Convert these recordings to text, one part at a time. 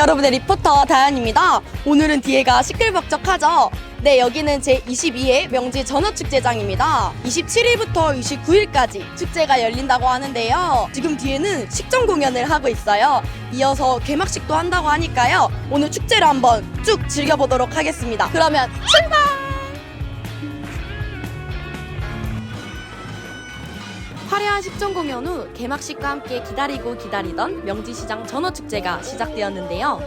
여러분의 리포터 다현입니다. 오늘은 뒤에가 시끌벅적하죠? 네, 여기는 제22회 명지 전어축제장입니다. 27일부터 29일까지 축제가 열린다고 하는데요. 지금 뒤에는 식전 공연을 하고 있어요. 이어서 개막식도 한다고 하니까요. 오늘 축제를 한번 쭉 즐겨보도록 하겠습니다. 그러면 출발! 화려한 식전 공연 후 개막식과 함께 기다리고 기다리던 명지시장 전어축제가 시작되었는데요.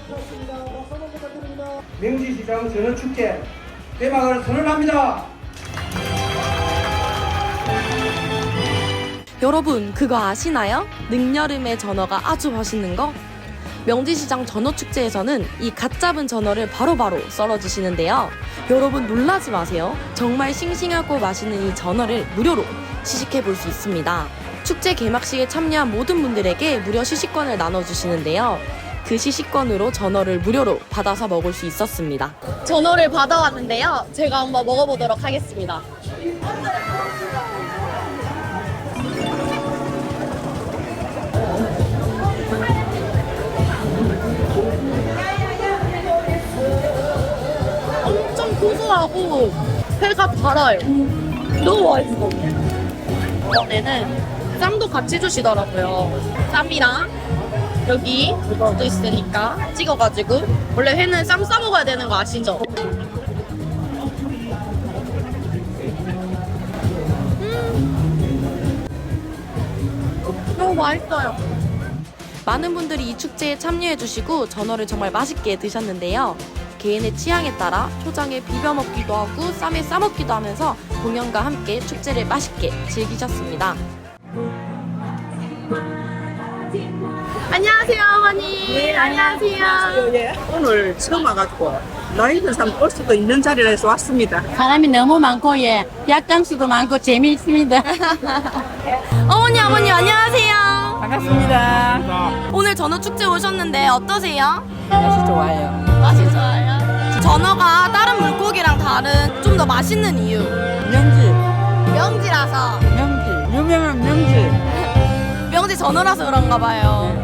명지시장 전원축제 개막을 선언합니다. 여러분 그거 아시나요? 늦여름에 전어가 아주 맛있는 거? 명지시장 전어축제에서는 이 갓 잡은 전어를 바로바로 썰어 주시는데요. 여러분 놀라지 마세요. 정말 싱싱하고 맛있는 이 전어를 무료로 시식해 볼 수 있습니다. 축제 개막식에 참여한 모든 분들에게 무료 시식권을 나눠주시는데요. 그 시식권으로 전어를 무료로 받아서 먹을 수 있었습니다. 전어를 받아왔는데요. 제가 한번 먹어보도록 하겠습니다. 엄청 고소하고 회가 달아요. 너무 맛있어. 이번에는 쌈도 같이 주시더라고요. 쌈이랑 여기 또 있으니까 찍어가지고 원래 회는 쌈 싸 먹어야 되는 거 아시죠? 음. 너무 맛있어요. 많은 분들이 이 축제에 참여해주시고 전어를 정말 맛있게 드셨는데요. 개인의 취향에 따라 초장에 비벼 먹기도 하고 쌈에 싸 먹기도 하면서 공연과 함께 축제를 맛있게 즐기셨습니다. 안녕하세요, 어머니. 네, 안녕하세요. 예, 오늘 처음 와가지고 나이 든 사람 올 수도 있는 자리라서 왔습니다. 사람이 너무 많고 예 약장수도 많고 재미있습니다. 어머니, 아버님, 안녕하세요. 오늘 전어 축제 오셨는데 어떠세요? 날씨 좋아요. 맛이 좋아요. 전어가 다른 물고기랑 다른 좀 더 맛있는 이유. 명지, 명지라서. 명지, 유명한 명지. 명지 전어라서 그런가 봐요.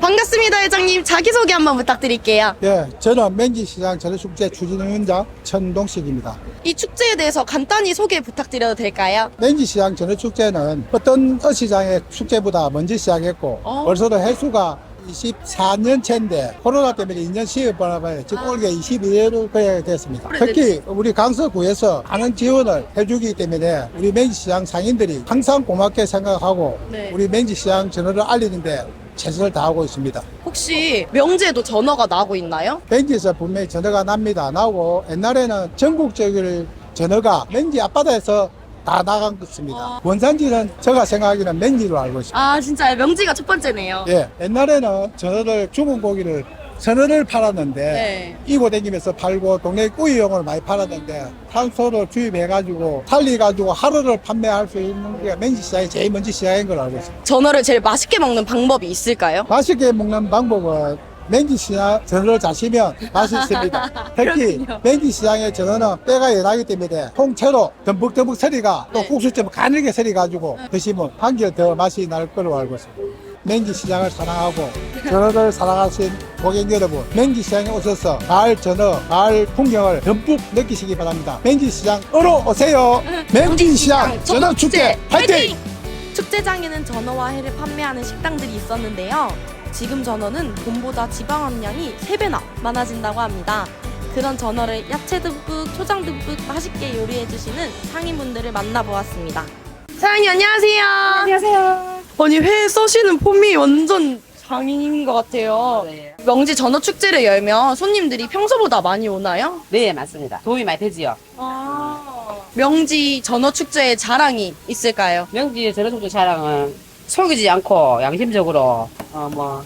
반갑습니다, 회장님. 자기소개 한번 부탁드릴게요. 예, 저는 맹지시장 전어축제 추진위원장 천동식입니다. 이 축제에 대해서 간단히 소개 부탁드려도 될까요? 맹지시장 전어축제는 어떤 어시장의 축제보다 먼저 시작했고 어. 벌써도 해수가 24년째인데 코로나 때문에 2년 쉬어버려서 지금 아. 올해 21회를 거야 됐습니다. 특히 우리 강서구에서 많은 지원을 해주기 때문에 우리 맹지시장 상인들이 항상 고맙게 생각하고 네. 우리 맹지시장 전어를 알리는데 최선을 다하고 있습니다. 혹시 명제도 전어가 나고 있나요? 맹지에서 분명히 전어가 납니다. 나오고 옛날에는 전국적인 전어가 맹지 앞바다에서 다 나간 것입니다. 아. 원산지는 제가 생각하기는 맹지로 알고 있습니다. 아, 진짜 명지가 첫 번째네요. 예, 옛날에는 전어를 죽은 고기를 전어를 팔았는데 네. 이고 다니면서 팔고 동네 꾸이용을 많이 팔았는데 탄소를 주입해가지고 살리가지고 하루를 판매할 수 있는 게 맹지 시장이 제일 먼저 시작인 걸 알고 있습니다. 전어를 제일 맛있게 먹는 방법이 있을까요? 맛있게 먹는 방법은 맹지 시장 전어를 자시면 맛있습니다. 특히 맹지 시장의 전어는 때가 연하기 때문에 통째로 듬뿍듬뿍 서리가 또 네. 국수처럼 가늘게 서리가지고 드시면 한결 더 맛이 날 거로 알고 있습니다. 맹지 시장을 사랑하고 전어를 사랑하신 고객 여러분, 맹지 시장에 오셔서 가을 전어, 가을 풍경을 듬뿍 느끼시기 바랍니다. 맹지 시장으로 오세요. 맹지 시장 전어 축제 화이팅! 축제장에는 전어와 회를 판매하는 식당들이 있었는데요. 지금 전어는 봄보다 지방 함량이 3배나 많아진다고 합니다. 그런 전어를 야채 듬뿍, 초장 듬뿍 맛있게 요리해주시는 상인분들을 만나보았습니다. 사장님 안녕하세요. 안녕하세요. 아니 회 써시는 폼이 완전 장인인 것 같아요. 네. 명지 전어 축제를 열면 손님들이 평소보다 많이 오나요? 네, 맞습니다. 도움이 많이 되지요. 명지 전어 축제의 자랑이 있을까요? 명지 전어 축제 자랑은 속이지 않고 양심적으로, 어, 뭐,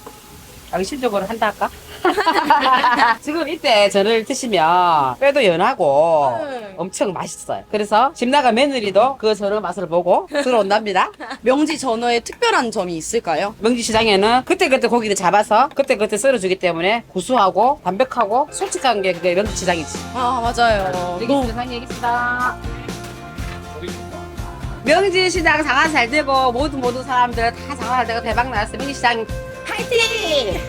양심적으로 한다 할까? 지금 이때 전을 드시면 뼈도 연하고 네. 엄청 맛있어요. 그래서 집 나가 며느리도 그 전어 맛을 보고 들어온답니다. 명지 전어에 특별한 점이 있을까요? 명지시장에는 그때그때 고기를 잡아서 그때그때 썰어주기 때문에 구수하고 담백하고 솔직한 게 그게 명지시장이지. 아 맞아요. 세상에 여기 있습니다. 명지 시장 장사 잘 되고 모든 모든 사람들 다 장사 잘 되고 대박 났어. 명지시장 화이팅!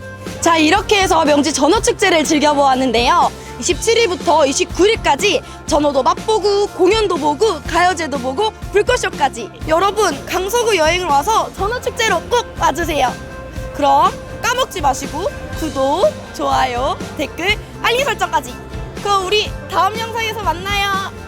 자, 이렇게 해서 명지 전어축제를 즐겨보았는데요. 27일부터 29일까지 전어도 맛보고 공연도 보고 가요제도 보고 불꽃쇼까지 여러분 강서구 여행을 와서 전어축제로 꼭 와주세요. 그럼 까먹지 마시고 구독, 좋아요, 댓글, 알림 설정까지. 그럼 우리 다음 영상에서 만나요.